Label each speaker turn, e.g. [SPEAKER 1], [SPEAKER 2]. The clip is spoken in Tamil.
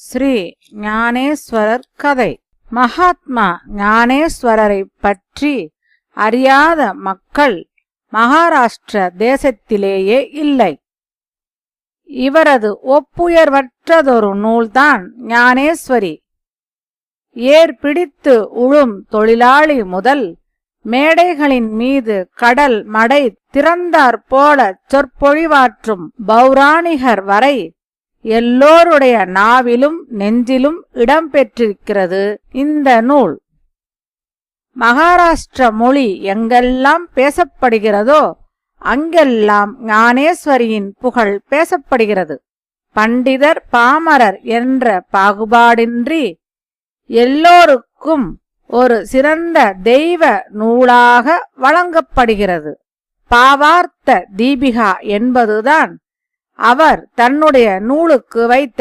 [SPEAKER 1] ஸ்ரீ ஞானேஸ்வரர் கதை. மகாத்மா ஞானேஸ்வரரை பற்றி அறியாத மக்கள் மகாராஷ்டிர தேசத்திலேயே இல்லை. இவரது ஒப்புயர்வற்றதொரு நூல்தான் ஞானேஸ்வரி. ஏர் பிடித்து உழும் தொழிலாளி முதல் மேடைகளின் மீது கடல் மடை திறந்தார் போல சொற்பொழிவாற்றும் பௌராணிகர் வரை எல்லோருடைய நாவிலும் நெஞ்சிலும் இடம்பெற்றிருக்கிறது இந்த நூல். மகாராஷ்டிர மொழி எங்கெல்லாம் பேசப்படுகிறதோ அங்கெல்லாம் ஞானேஸ்வரியின் புகழ் பேசப்படுகிறது. பண்டிதர் பாமரர் என்ற பாகுபாடின்றி எல்லோருக்கும் ஒரு சிறந்த தெய்வ நூலாக வழங்கப்படுகிறது. பாவார்த்த தீபிகா என்பதுதான் அவர் தன்னுடைய நூலுக்கு வைத்த